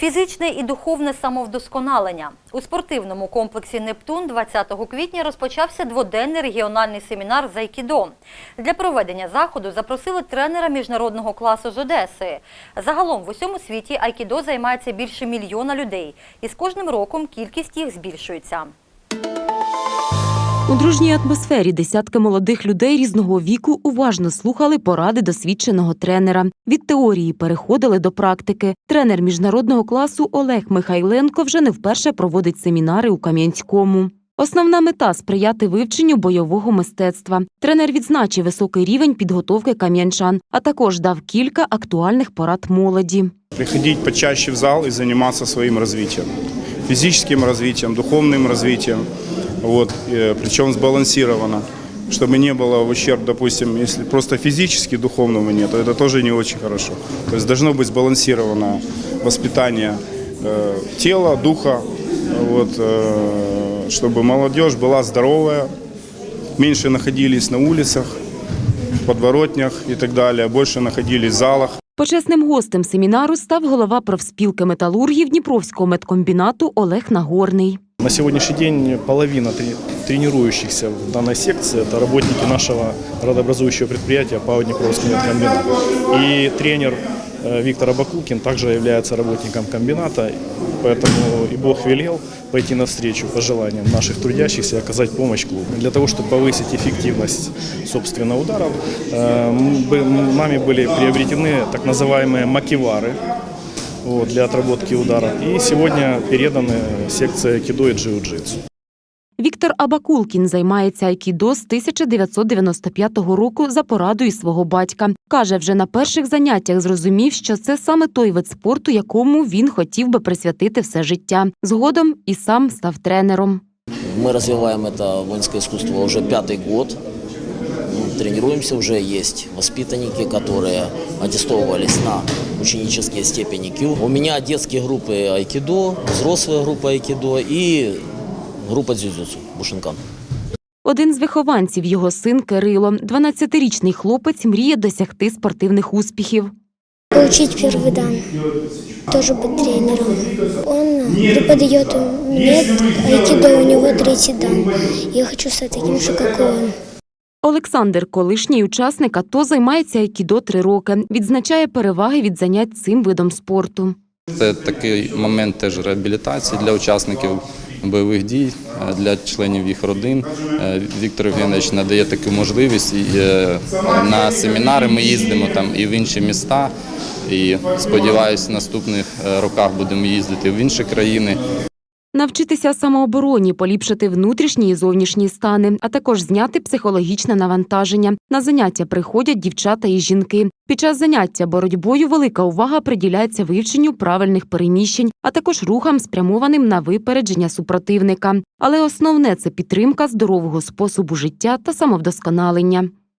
Фізичне і духовне самовдосконалення у спортивному комплексі Нептун 20 квітня розпочався дводенний регіональний семінар з айкідо. Для проведення заходу запросили тренера міжнародного класу з Одеси. Загалом в усьому світі айкідо займається більше мільйона людей, і з кожним роком кількість їх збільшується. У дружній атмосфері десятки молодих людей різного віку уважно слухали поради досвідченого тренера. Від теорії переходили до практики. Тренер міжнародного класу Олег Михайленко вже не вперше проводить семінари у Кам'янському. Основна мета сприяти вивченню бойового мистецтва. Тренер відзначив високий рівень підготовки кам'янчан, а також дав кілька актуальних порад молоді. приходить почаще в зал и заниматься своим развитием. Физическим развитием, духовным развитием, вот, э, причем сбалансированно. Чтобы не было в ущерб, допустим, если просто физически духовного нет, то это тоже не очень хорошо. То есть должно быть сбалансированное воспитание э, тела, духа, вот, э, чтобы молодежь была здоровая, меньше находились на улицах, в подворотнях и так далее, больше находились в залах. Почесним гостем семінару став голова профспілки металургів Дніпровського медкомбінату Олег Нагорний. На сегодняшний день половина трени- тренирующихся в данной секции – это работники нашего родообразующего предприятия ПАО Днепровский медкомбинат. И тренер э, Виктор Абакулкин также является работником комбината, поэтому и Бог велел пойти навстречу пожеланиям наших трудящихся и оказать помощь клубу. Для того, чтобы повысить эффективность, собственно, ударов, э, м- бы- нами были приобретены так называемые макивары, вот, для отработки ударов. И сегодня переданы секция айкидо и джиу-джитсу. Віктор Абакулкін займається айкідо з 1995 року за порадою свого батька. Каже, вже на перших заняттях зрозумів, що це саме той вид спорту, якому він хотів би присвятити все життя. Згодом і сам став тренером. Мы развиваем это воинское искусство уже пятый год. Ну, Тренируемся, уже есть воспитанники, которые аттестовывались на ученические степени Q. У меня детские группы айкидо, взрослая группа айкидо и группа дзюдзюцу Бушинкан. Один з вихованців його син Кирило. 12-річний хлопець мріє досягти спортивних успіхів. Получить первый дан. Тоже быть тренером. Он преподает мне айкидо, у него третий дан. Я хочу стать таким же, как он. Олександр, колишній учасник АТО, займається айкідо три роки. Відзначає переваги від занять цим видом спорту. Це такий момент теж реабілітації для учасників бойових дій, е, для членів їх родин. Е, Віктор Євгенович надає таку можливість. Е, на семінари ми їздимо там і в інші міста. І сподіваюся, в наступних роках будемо їздити в інші країни. Навчитися самообороні, поліпшити внутрішні і зовнішні стани, а також зняти психологічне навантаження. На заняття приходять дівчата і жінки. Під час заняття боротьбою велика увага приділяється вивченню правильних переміщень, а також рухам, спрямованим на випередження супротивника. Але основне це підтримка здорового способу життя та самовдосконалення.